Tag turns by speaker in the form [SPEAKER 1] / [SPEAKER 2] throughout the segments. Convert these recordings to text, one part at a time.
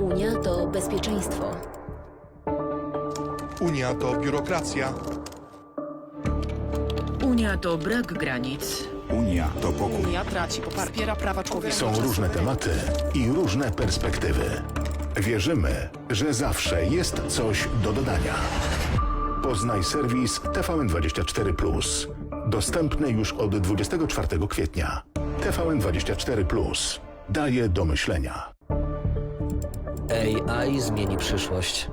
[SPEAKER 1] Unia to bezpieczeństwo.
[SPEAKER 2] Unia to biurokracja.
[SPEAKER 3] Unia to brak granic.
[SPEAKER 4] Unia to pokój.
[SPEAKER 5] Unia traci poparcie. Wspiera prawa człowieka.
[SPEAKER 6] Są różne tematy i różne perspektywy. Wierzymy, że zawsze jest coś do dodania. Poznaj serwis TVN24. Dostępny już od 24 kwietnia. TVN24 daje do myślenia.
[SPEAKER 7] AI zmieni przyszłość.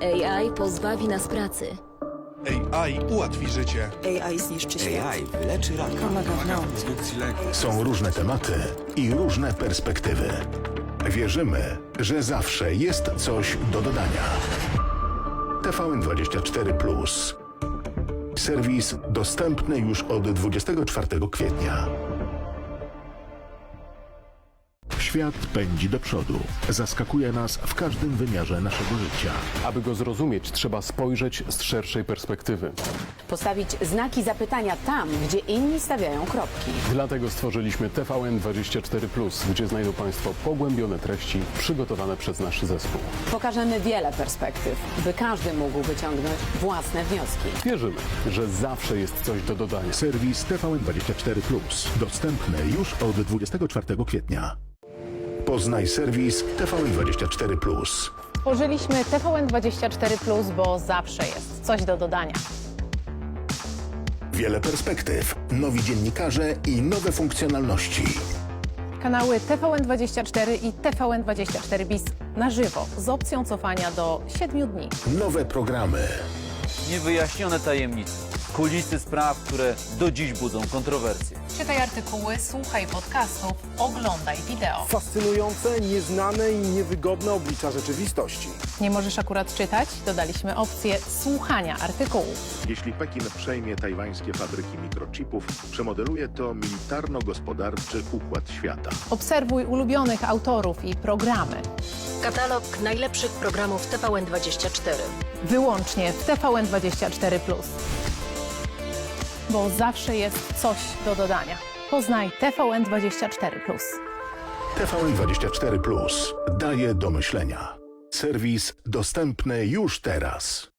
[SPEAKER 1] AI pozbawi nas pracy.
[SPEAKER 2] AI ułatwi życie.
[SPEAKER 5] AI zniszczy świat.
[SPEAKER 4] AI wyleczy raka.
[SPEAKER 5] Pomaga w nauce.
[SPEAKER 4] Produkcji leków.
[SPEAKER 6] Są różne tematy i różne perspektywy. Wierzymy, że zawsze jest coś do dodania. TVN24 Serwis dostępny już od 24 kwietnia. Świat pędzi do przodu. Zaskakuje nas w każdym wymiarze naszego życia.
[SPEAKER 8] Aby go zrozumieć, trzeba spojrzeć z szerszej perspektywy.
[SPEAKER 9] Postawić znaki zapytania tam, gdzie inni stawiają kropki.
[SPEAKER 8] Dlatego stworzyliśmy TVN24, gdzie znajdą Państwo pogłębione treści przygotowane przez nasz zespół.
[SPEAKER 9] Pokażemy wiele perspektyw, by każdy mógł wyciągnąć własne wnioski.
[SPEAKER 8] Wierzymy, że zawsze jest coś do dodania.
[SPEAKER 6] Serwis TVN24 dostępny już od 24 kwietnia. Poznaj serwis TVN24
[SPEAKER 10] Tworzyliśmy TVN24, bo zawsze jest coś do dodania.
[SPEAKER 6] Wiele perspektyw, nowi dziennikarze i nowe funkcjonalności.
[SPEAKER 10] Kanały TVN24 i TVN24 Bis na żywo z opcją cofania do 7 dni.
[SPEAKER 6] Nowe programy.
[SPEAKER 11] Niewyjaśnione tajemnice, kulisy spraw, które do dziś budzą kontrowersje.
[SPEAKER 10] Czytaj artykuły, słuchaj podcastów, oglądaj wideo.
[SPEAKER 12] Fascynujące, nieznane i niewygodne oblicza rzeczywistości.
[SPEAKER 10] Nie możesz akurat czytać? Dodaliśmy opcję słuchania artykułów.
[SPEAKER 6] Jeśli Pekin przejmie tajwańskie fabryki mikrochipów, przemodeluje to militarno-gospodarczy układ świata.
[SPEAKER 10] Obserwuj ulubionych autorów i programy.
[SPEAKER 1] Katalog najlepszych programów TVN24.
[SPEAKER 10] Wyłącznie w TVN24. Bo zawsze jest coś do dodania. Poznaj TVN24.
[SPEAKER 6] TVN24 daje do myślenia. Serwis dostępny już teraz.